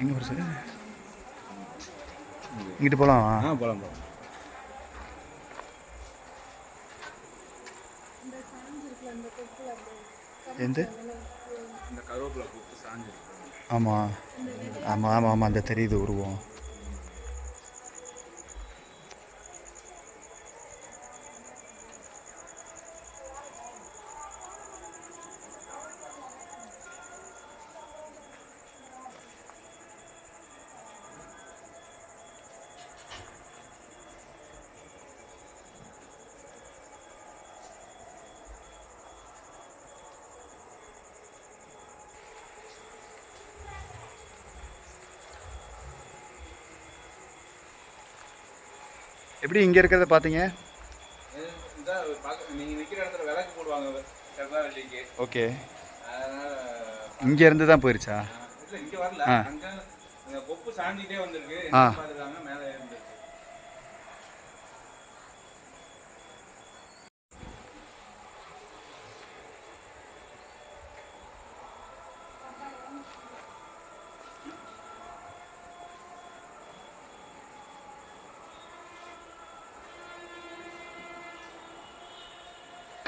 எங்கே பெருசு இங்கிட்டு போகலாம் ஆ போகலாம் போகலாம் எந்த? ஆமாம் ஆமாம் ஆமாம் ஆமாம் அந்த தெரியுது உருவம். எப்படி இங்கே இருக்கிறத பார்த்தீங்க ஓகே. இங்கே இருந்து தான் போயிருச்சா? இல்லை இங்கே வரல. ஆ.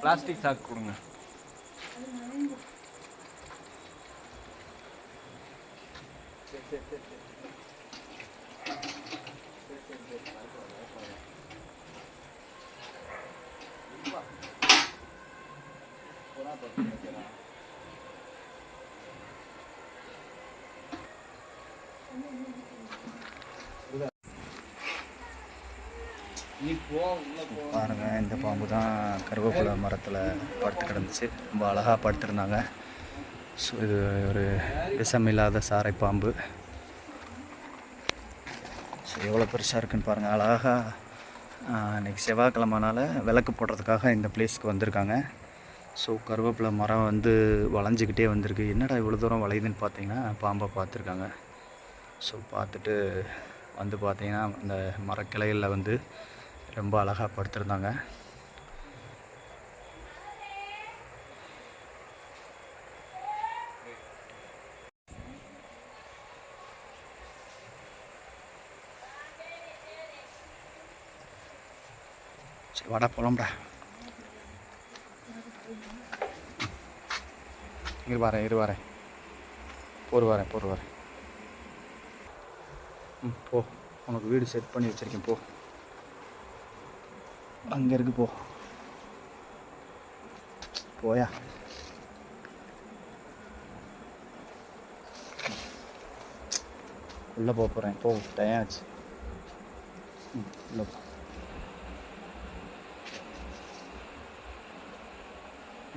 பிளாஸ்டிக் சாக்கு கொடுங்க நீ போ பாருங்க இந்த பாம்பு தான் கருவேப்பிலை மரத்தில் படுத்து கிடந்துச்சு. ரொம்ப அழகாக படுத்துருந்தாங்க. ஸோ இது ஒரு விஷமில்லாத சாரை பாம்பு. ஸோ எவ்வளோ பெருசாக இருக்குன்னு பாருங்கள் அழகாக இன்றைக்கி செவ்வாய்க்கிழமனால விளக்கு போடுறதுக்காக இந்த பிளேஸ்க்கு வந்திருக்காங்க. ஸோ கருவேப்பிலை மரம் வந்து வளைஞ்சிக்கிட்டே வந்திருக்கு. என்னடா இவ்வளோ தூரம் வளையுதுன்னு பார்த்தீங்கன்னா பாம்பை பார்த்துருக்காங்க. ஸோ பார்த்துட்டு வந்து பார்த்தீங்கன்னா இந்த மரக்கிளைகளில் வந்து ரொம்ப அழகாக படுத்திருந்தாங்க சரி வாடா போலாம்டா. இரு வரேன் இரு வரேன். போர் வரேன் போர் வரேன். ம் போ. உனக்கு வீடு செட் பண்ணி வச்சிருக்கேன் போ. அங்கே இருக்கு போ. போயா. உள்ளே போக போகிறேன். போ டயாச்சு ஆச்சு. ம் உள்ளே போ.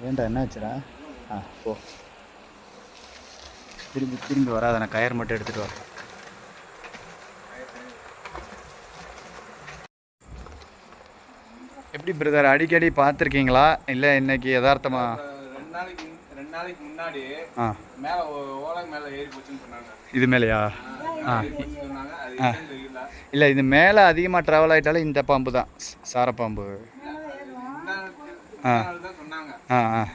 ஏன்டா என்ன ஆச்சுடா ஆ போ. திரும்பி திரும்பி வராத நான் கயர் மட்டும் எடுத்துகிட்டு வரேன். எப்படி பிரதர் அடிக்கடி பார்த்துருக்கீங்களா? இல்லை இன்னைக்கு யதார்த்தமா? ரெண்டு நாளைக்கு ரெண்டு நாளைக்கு முன்னாடி ஆ. மேலே ஓலை மேலே ஏறி போச்சுன்னு சொன்னாங்க. இது மேலேயா? ஆ, தெரியல. இல்லை இது மேலே அதிகமாக ட்ராவல் ஆகிட்டாலும் இந்த பாம்பு தான். ஸ்- சாரப்பாம்பு ஆ. ஆ. ஆ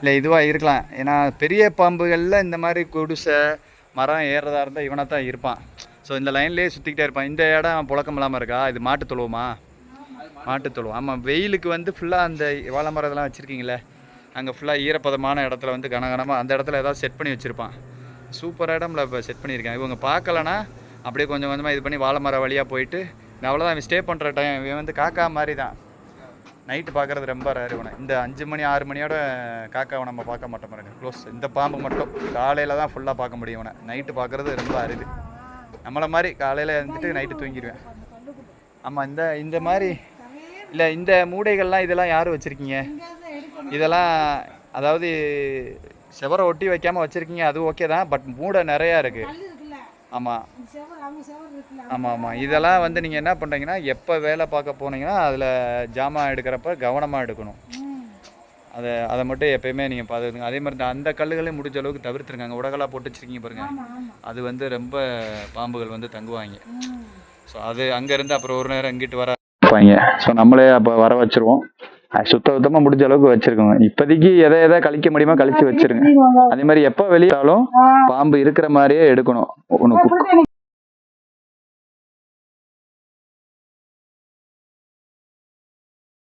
இல்லை இதுவாக இருக்கலாம். ஏன்னா பெரிய பாம்புகளில் இந்த மாதிரி குடிசை மரம் ஏறுறதா இருந்தால் இவனாக தான் இருப்பான். ஸோ இந்த லைன்லேயே சுற்றிக்கிட்டே இருப்பான். இந்த இடம் புழக்கம் இல்லாமல் இருக்கா? இது மாட்டு தொழுவமா? மாட்டு தொழுவம் ஆமாம் வெயிலுக்கு வந்து ஃபுல்லாக அந்த வாழை மரம் இதெல்லாம் வச்சுருக்கீங்களே அங்கே ஃபுல்லாக ஈரப்பதமான இடத்துல வந்து கனகனமாக அந்த இடத்துல ஏதாவது செட் பண்ணி வச்சுருப்பான். சூப்பராக இடம்ல இப்போ செட் பண்ணியிருக்கேன். இவங்க பார்க்கலனா அப்படியே கொஞ்சம் கொஞ்சமாக இது பண்ணி வாழை மரம் வழியாக போயிட்டு நான் அவ்வளோதான் இவன் ஸ்டே பண்ணுற டைம் இவன் வந்து காக்கா மாதிரி தான் நைட்டு பார்க்குறது ரொம்ப ரேர் இவனை. இந்த அஞ்சு மணி ஆறு மணியோட காக்காவை நம்ம பார்க்க மாட்டோம் பாருங்க. க்ளோஸ் இந்த பாம்பு மட்டும் காலையில் தான் ஃபுல்லாக பார்க்க முடியும் இவனை. நைட்டு பார்க்குறது ரொம்ப அரிது. நம்மளை மாதிரி காலையில் இருந்துட்டு நைட்டு தூங்கிடுவேன். ஆமாம் இந்த இந்த மாதிரி இல்லை இந்த மூடைகள்லாம் இதெல்லாம் யார் வச்சுருக்கீங்க? இதெல்லாம் அதாவது செவரை ஒட்டி வைக்காமல் வச்சுருக்கீங்க அது ஓகே தான் பட் மூடை நிறையா இருக்குது ஆமாம் ஆமாம் ஆமாம் இதெல்லாம் வந்து நீங்கள் என்ன பண்ணுறீங்கன்னா எப்போ வேலை பார்க்க போனீங்கன்னா அதில் ஜாமான் எடுக்கிறப்ப கவனமாக எடுக்கணும். அதை அதை மட்டும் எப்பயுமே நீங்கள் பார்த்துக்கோங்க. அதே மாதிரி அந்த கல்லுகளையும் முடிஞ்ச அளவுக்கு தவிர்த்துருங்க அங்கே உடகலாக போட்டு வச்சிருக்கீங்க பாருங்க. ஆமா ஆமா. அது வந்து ரொம்ப பாம்புகள் வந்து தங்குவாங்க. ஸோ அது அங்கேருந்து அப்புறம் ஒரு நேரம் இங்கிட்டு வர வைப்பாங்க ஸோ நம்மளே அப்போ வர வச்சிருவோம். அது சுத்த சுத்தமாக முடிஞ்ச அளவுக்கு வச்சிருக்கோங்க. இப்போதைக்கு எதை எதை கழிக்க முடியுமோ கழிச்சு வச்சிருங்க. அதே மாதிரி எப்போ வெளியாலும். பாம்பு இருக்கிற மாதிரியே எடுக்கணும். ஒன்று